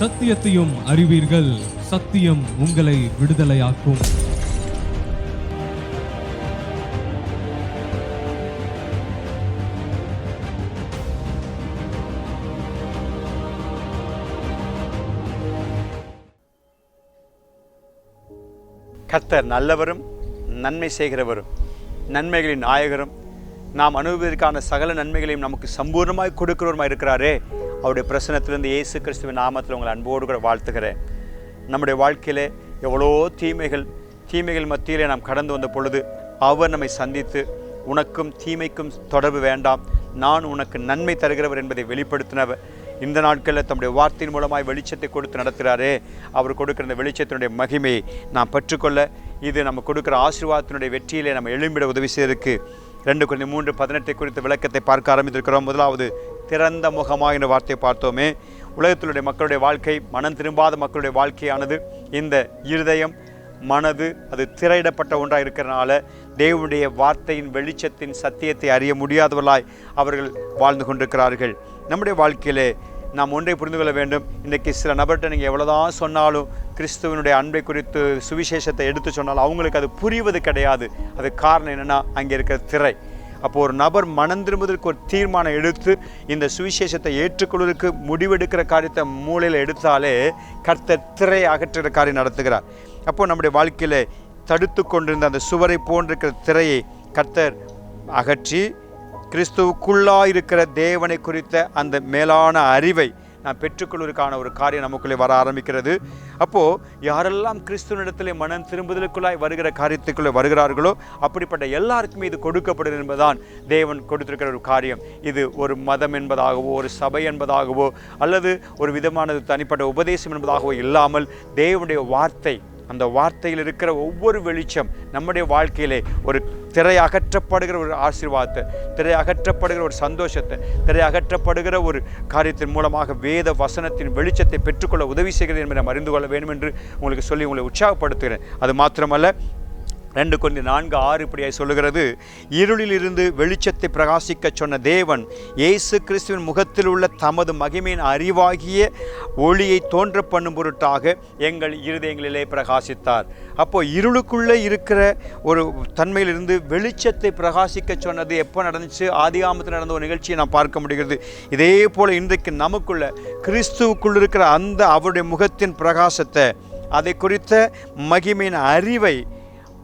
சத்தியத்தையும் அறிவீர்கள். சத்தியம் உங்களை விடுதலையாக்கும். கர்த்தர் நல்லவரும் நன்மை செய்கிறவரும் நன்மைகளின் நாயகரும் நாம் அனுபவிப்பதற்கான சகல நன்மைகளையும் நமக்கு சம்பூர்ணமாய் கொடுக்கிறவருமாய் இருக்கிறாரே. அவருடைய பிரசனத்திலிருந்து இயேசு கிறிஸ்துவின் நாமத்தில் உங்களை அன்போடு கூட வாழ்த்துகிறேன். நம்முடைய வாழ்க்கையிலே எவ்வளோ தீமைகள் தீமைகள் மத்தியிலே நாம் கடந்து வந்த பொழுது அவர் நம்மை சந்தித்து உனக்கும் தீமைக்கும் தொடர்பு வேண்டாம் நான் உனக்கு நன்மை தருகிறவர் என்பதை வெளிப்படுத்தினவர். இந்த நாட்களில் தம்முடைய வார்த்தையின் மூலமாய் வெளிச்சத்தை கொடுத்து நடத்துகிறாரே அவர் கொடுக்கிற அந்த வெளிச்சத்தினுடைய மகிமையை நாம் பெற்றுக்கொள்ள இது நம்ம கொடுக்குற ஆசீர்வாதத்தினுடைய வெற்றியிலே நம்ம எழும்பிட உதவி செய்திருக்கு ரெண்டு கொஞ்சம் மூன்று பதினெட்டை குறித்த விளக்கத்தை பார்க்க ஆரம்பித்திருக்கிறோம். முதலாவது திறந்த முகமாக என்ற வார்த்தையை பார்த்தோமே. உலகத்தினுடைய மக்களுடைய வாழ்க்கை மனம் திரும்பாத மக்களுடைய வாழ்க்கையானது இந்த இருதயம் மனது அது திரையிடப்பட்ட ஒன்றாக இருக்கிறனால தேவனுடைய வார்த்தையின் வெளிச்சத்தின் சத்தியத்தை அறிய முடியாதவர்களாய் அவர்கள் வாழ்ந்து கொண்டிருக்கிறார்கள். நம்முடைய வாழ்க்கையிலே நாம் ஒன்றை புரிந்து கொள்ள வேண்டும். இன்றைக்கி சில நபர்கிட்ட நீங்கள் எவ்வளோதான் சொன்னாலும் கிறிஸ்துவனுடைய அன்பை குறித்து சுவிசேஷத்தை எடுத்து சொன்னாலும் அவங்களுக்கு அது புரிவது கிடையாது. அது காரணம் என்னென்னா அங்கே இருக்கிற திரை. அப்போ ஒரு நபர் மனம் திரும்புவதற்கு ஒரு தீர்மானம் எடுத்து இந்த சுவிசேஷத்தை ஏற்றுக்கொள்வதற்கு முடிவெடுக்கிற காரியத்தை மூளையில் எடுத்தாலே கர்த்தர் திரை அகற்றுகிற காரியம் நடத்துகிறார். அப்போது நம்முடைய வாழ்க்கையில் தடுத்து கொண்டிருந்த அந்த சுவரை போன்றிருக்கிற திரையை கர்த்தர் அகற்றி கிறிஸ்துவுக்குள்ளாக இருக்கிற தேவனை குறித்த அந்த மேலான அறிவை நான் பெற்றுக்கொள்வதற்கான ஒரு காரியம் நமக்குள்ளே வர ஆரம்பிக்கிறது. அப்போது யாரெல்லாம் கிறிஸ்துவனிடத்திலே மனம் திரும்புதலுக்குள்ளாய் வருகிற காரியத்துக்குள்ளே வருகிறார்களோ அப்படிப்பட்ட எல்லாருக்குமே இது கொடுக்கப்படுது என்பதுதான் தேவன் கொடுத்திருக்கிற ஒரு காரியம். இது ஒரு மதம் என்பதாகவோ ஒரு சபை என்பதாகவோ அல்லது ஒரு விதமானது தனிப்பட்ட உபதேசம் என்பதாகவோ இல்லாமல் தேவனுடைய வார்த்தை அந்த வார்த்தையில் இருக்கிற ஒவ்வொரு வெளிச்சம் நம்முடைய வாழ்க்கையிலே ஒரு திரை அகற்றப்படுகிற ஒரு ஆசீர்வாதத்தை திரை அகற்றப்படுகிற ஒரு சந்தோஷத்தை திரை அகற்றப்படுகிற ஒரு காரியத்தின் மூலமாக வேத வசனத்தின் வெளிச்சத்தை பெற்றுக்கொள்ள உதவி செய்கிறது என்பதை நாம் அறிந்து கொள்ள வேண்டும் என்று உங்களுக்கு சொல்லி உங்களை உற்சாகப்படுத்துகிறேன். அது மாத்திரமல்ல ரெண்டு கொஞ்சம் நான்கு ஆறு இப்படியாய் சொல்லுகிறது. இருளில் இருந்து வெளிச்சத்தை பிரகாசிக்க சொன்ன தேவன் இயேசு கிறிஸ்துவின் முகத்தில் உள்ள தமது மகிமையின் அறிவாகிய ஒளியை தோன்ற பண்ணும் பொருட்டாக எங்கள் இருதயங்களிலே பிரகாசித்தார். அப்போ இருளுக்குள்ளே இருக்கிற ஒரு தன்மையிலிருந்து வெளிச்சத்தை பிரகாசிக்க சொன்னது எப்போ நடந்துச்சு? ஆதிகாமத்தில் நடந்த ஒரு நிகழ்ச்சியை நாம் பார்க்க முடிகிறது. இதே போல் இன்றைக்கு நமக்குள்ள கிறிஸ்துவுக்குள் இருக்கிற அந்த அவருடைய முகத்தின் பிரகாசத்தை அதை குறித்த மகிமையின் அறிவை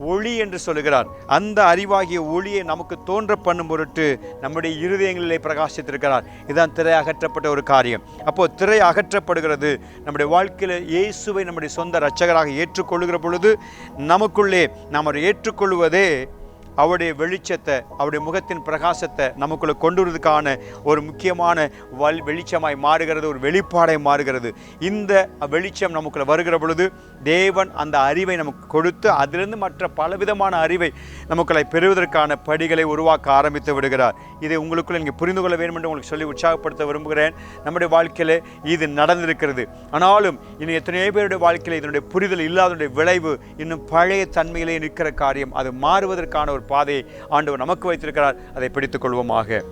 ஒளி என்று சொல்லுகிறார். அந்த அறிவாகிய ஒளியை நமக்கு தோன்ற பண்ணும் பொருட்டு நம்முடைய இருதயங்களிலே பிரகாசித்திருக்கிறார். இதுதான் திரை அகற்றப்பட்ட ஒரு காரியம். அப்போ திரை அகற்றப்படுகிறது. நம்முடைய வாழ்க்கையில் இயேசுவை நம்முடைய சொந்த இரட்சகராக ஏற்றுக்கொள்ளுகிற பொழுது நமக்குள்ளே நாம் ஏற்றுக்கொள்வதே அவருடைய வெளிச்சத்தை அவருடைய முகத்தின் பிரகாசத்தை நமக்குள்ளே கொண்டு வருவதற்கான ஒரு முக்கியமான வல் வெளிச்சமாய் மாறுகிறது ஒரு வெளிப்பாடாய் மாறுகிறது. இந்த வெளிச்சம் நமக்குள்ளே வருகிற பொழுது தேவன் அந்த அறிவை நமக்கு கொடுத்து அதிலிருந்து மற்ற பலவிதமான அறிவை நமக்குள்ளே பெறுவதற்கான படிகளை உருவாக்க ஆரம்பித்து விடுகிறார். இதை உங்களுக்குள்ள நீங்கள் புரிந்து கொள்ள வேண்டும் என்று உங்களுக்கு சொல்லி உற்சாகப்படுத்த விரும்புகிறேன். நம்முடைய வாழ்க்கையில் இது நடந்திருக்கிறது. ஆனாலும் இன்னும் எத்தனையோ பேருடைய வாழ்க்கையில் இதனுடைய புரிதல் இல்லாதனுடைய விளைவு இன்னும் பழைய தன்மையிலே நிற்கிற காரியம் அது மாறுவதற்கான ஒரு பாதையை ஆண்டவர் நமக்கு வைத்திருக்கிறார். அதை பிடித்துக்கொள்வோமாக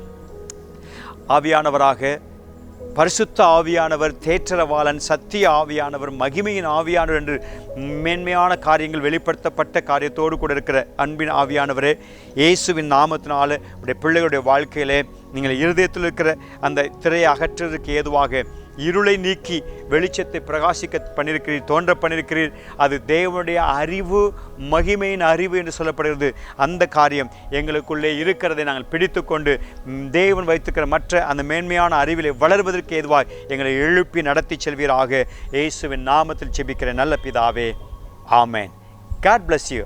ஆவியானவராக பரிசுத்த ஆவியானவர் தேற்றரவாளன் சத்திய ஆவியானவர் மகிமையின் ஆவியானவர் என்று மேன்மையான காரியங்கள் வெளிப்படுத்தப்பட்ட காரியத்தோடு கூட இருக்கிற அன்பின் ஆவியானவரே இயேசுவின் நாமத்தினால உடைய பிள்ளைகளுடைய வாழ்க்கையிலே நீங்கள் இருதயத்தில் இருக்கிற அந்த திரையை அகற்றுவதற்கு ஏதுவாக இருளை நீக்கி வெளிச்சத்தை பிரகாசிக்க பண்ணியிருக்கிறீர் தோன்ற பண்ணியிருக்கிறீர் அது தேவனுடைய அறிவு மகிமையின் அறிவு என்று சொல்லப்படுகிறது. அந்த காரியம் எங்களுக்குள்ளே இருக்கிறதை நாங்கள் பிடித்து கொண்டு தேவன் வைத்திருக்கிற மற்ற அந்த மேன்மையான அறிவிலை வளர்வதற்கு ஏதுவாய் எங்களை எழுப்பி நடத்தி செல்வீராக. இயேசுவின் நாமத்தில் செபிக்கிற நல்ல பிதாவே. ஆமேன். God bless you